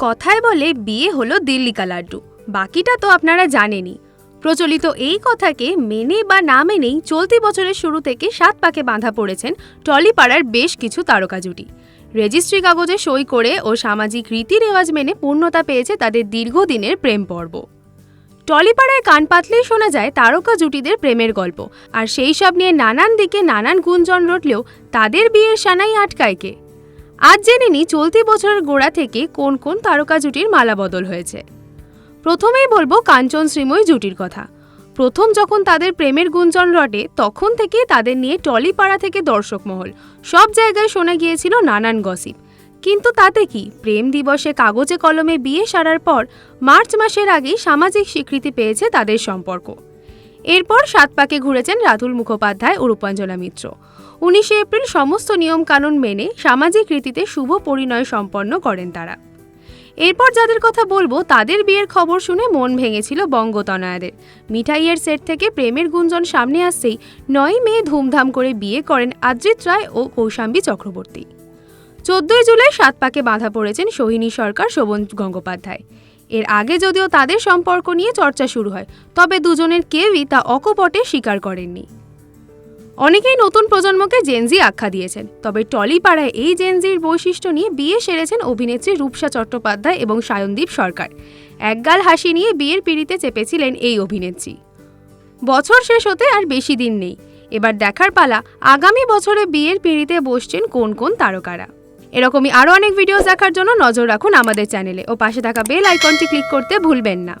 কথায় বলে বিয়ে হলো দিল্লিকা লাড্ডু। বাকিটা তো আপনারা জানেনই। প্রচলিত এই কথাকে মেনে বা না মেনেই চলতি বছরের শুরু থেকে সাত পাকে বাঁধা পড়েছেন টলিপাড়ার বেশ কিছু তারকা জুটি। রেজিস্ট্রি কাগজে সই করে ও সামাজিক রীতি রেওয়াজ মেনে পূর্ণতা পেয়েছে তাদের দীর্ঘদিনের প্রেম পর্ব। টলিপাড়ায় কান পাতলেই শোনা যায় তারকা জুটিদের প্রেমের গল্প। আর সেই সব নিয়ে নানান দিকে নানান গুঞ্জন রটলেও তাদের বিয়ের সানাই আটকায় কে? আজ জেনে নি চলতি বছরের গোড়া থেকে কোন কোন তারকা জুটির মালা বদল হয়েছে। প্রথমেই বলব কাঞ্চন শ্রীময়ী জুটির কথা। প্রথম যখন তাদের প্রেমের গুঞ্জন রটে, তখন থেকে তাদের নিয়ে টলিপাড়া থেকে দর্শক মহল, সব জায়গায় শোনা গিয়েছিল নানান গসিপ। কিন্তু তাতে কি? প্রেম দিবসে কাগজে কলমে বিয়ে সারার পর, মার্চ মাসের আগেই সামাজিক স্বীকৃতি পেয়েছে তাদের সম্পর্ক। এরপর সাত পাকে ঘুরেছেন রাতুল মুখোপাধ্যায় ও রূপাঞ্জনা মিত্র। উনিশে এপ্রিল সমস্ত নিয়মকানুন মেনে সামাজিক রীতিতে শুভ পরিণয় সম্পন্ন করেন তারা। এরপর যাদের কথা বলব, তাদের বিয়ের খবর শুনে মন ভেঙেছিল বঙ্গতনয়াদের মিঠাইয়ের সেট থেকে প্রেমের গুঞ্জন সামনে আসতেই নয় মে ধুমধাম করে বিয়ে করেন আদ্রিত রায় ও কৌশাম্বী চক্রবর্তী। চোদ্দই জুলাই সাত পাকে বাঁধা পড়েছেন সোহিনী সরকার, শোভন গঙ্গোপাধ্যায়। এর আগে যদিও তাদের সম্পর্ক নিয়ে চর্চা শুরু হয়, তবে দুজনের কেউই তা অকপটে স্বীকার করেননি। অনেকেই নতুন প্রজন্মকে জেনজি আখ্যা দিয়েছেন, তবে টলিপাড়ায় এই জেনজির বৈশিষ্ট্য নিয়ে বিয়ে সেরেছেন অভিনেত্রী রূপসা চট্টোপাধ্যায় এবং সায়নদীপ সরকার। একগাল হাসি নিয়ে বিয়ের পিড়িতে চেপেছিলেন এই অভিনেত্রী। বছর শেষ হতে আর বেশি দিন নেই। এবার দেখার পালা, আগামী বছরে বিয়ের পিড়িতে বসছেন কোন কোন তারকারা। এরকমই আরও অনেক ভিডিওস দেখার জন্য নজর রাখুন আমাদের চ্যানেলে ও পাশে থাকা বেল আইকনটি ক্লিক করতে ভুলবেন না।